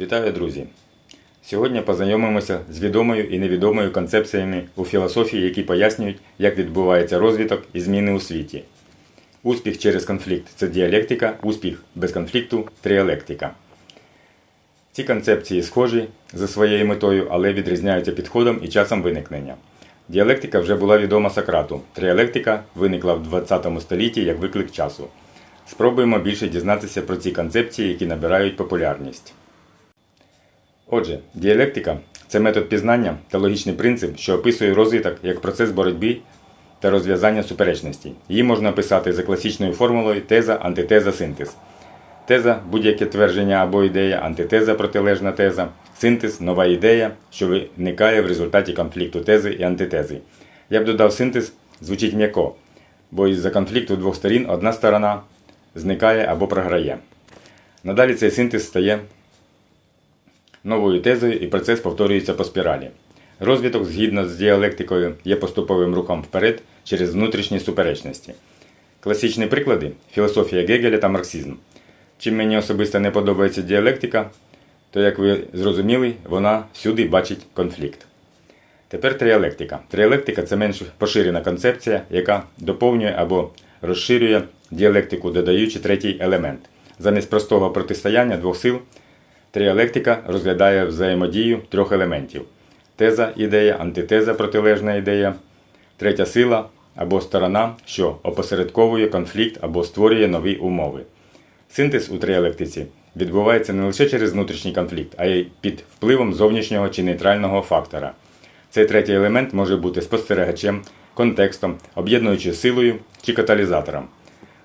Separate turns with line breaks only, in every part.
Вітаю, друзі! Сьогодні познайомимося з відомою і невідомою концепціями у філософії, які пояснюють, як відбувається розвиток і зміни у світі. Успіх через конфлікт це діалектика, успіх без конфлікту тріалектика. Ці концепції схожі за своєю метою, але відрізняються підходом і часом виникнення. Діалектика вже була відома Сократу. Тріалектика виникла в 20 столітті як виклик часу. Спробуємо більше дізнатися про ці концепції, які набирають популярність. Отже, діалектика це метод пізнання та логічний принцип, що описує розвиток як процес боротьби та розв'язання суперечностей. Її можна описати за класичною формулою теза, антитеза, синтез. Теза будь-яке твердження або ідея, антитеза протилежна теза, синтез нова ідея, що виникає в результаті конфлікту тези і антитези. Я б додав синтез звучить м'яко, бо із-за конфлікту двох сторін одна сторона зникає або програє. Надалі цей синтез стає новою тезою і процес повторюється по спіралі. Розвиток, згідно з діалектикою, є поступовим рухом вперед через внутрішні суперечності. Класичні приклади філософія Гегеля та марксизм. Чим мені особисто не подобається діалектика, то, як ви зрозуміли, вона всюди бачить конфлікт. Тепер тріалектика. Тріалектика це менш поширена концепція, яка доповнює або розширює діалектику, додаючи третій елемент. Замість простого протистояння двох сил Тріалектика розглядає взаємодію трьох елементів: теза ідея, антитеза протилежна ідея, третя сила або сторона, що опосередковує конфлікт або створює нові умови. Синтез у тріалектиці відбувається не лише через внутрішній конфлікт, а й під впливом зовнішнього чи нейтрального фактора. Цей третій елемент може бути спостерігачем, контекстом, об'єднуючи силою чи каталізатором.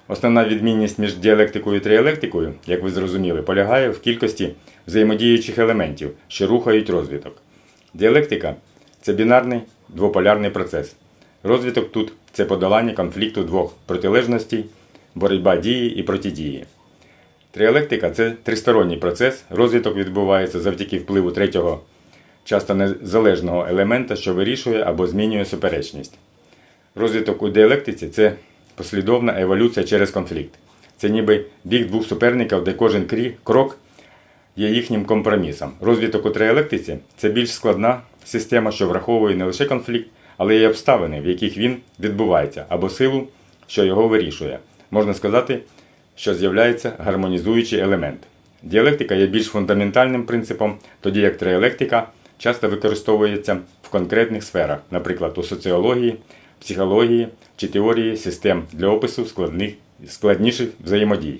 Основна відмінність між діалектикою і тріалектикою, як ви зрозуміли, полягає в кількості взаємодіючих елементів, що рухають розвиток. Діалектика це бінарний двополярний процес. Розвиток тут це подолання конфлікту двох протилежностей, боротьба дії і протидії. Тріалектика це тристоронній процес. Розвиток відбувається завдяки впливу третього, часто незалежного елемента, що вирішує або змінює суперечність. Розвиток у діалектиці це послідовна еволюція через конфлікт. Це ніби бік двох суперників, де кожен крок є їхнім компромісом. Розвиток у тріалектиці це більш складна система, що враховує не лише конфлікт, але й обставини, в яких він відбувається, або силу, що його вирішує. Можна сказати, що з'являється гармонізуючий елемент. Діалектика є більш фундаментальним принципом, тоді як тріалектика часто використовується в конкретних сферах, наприклад, у соціології, психології чи теорії систем для опису складних, складніших взаємодій.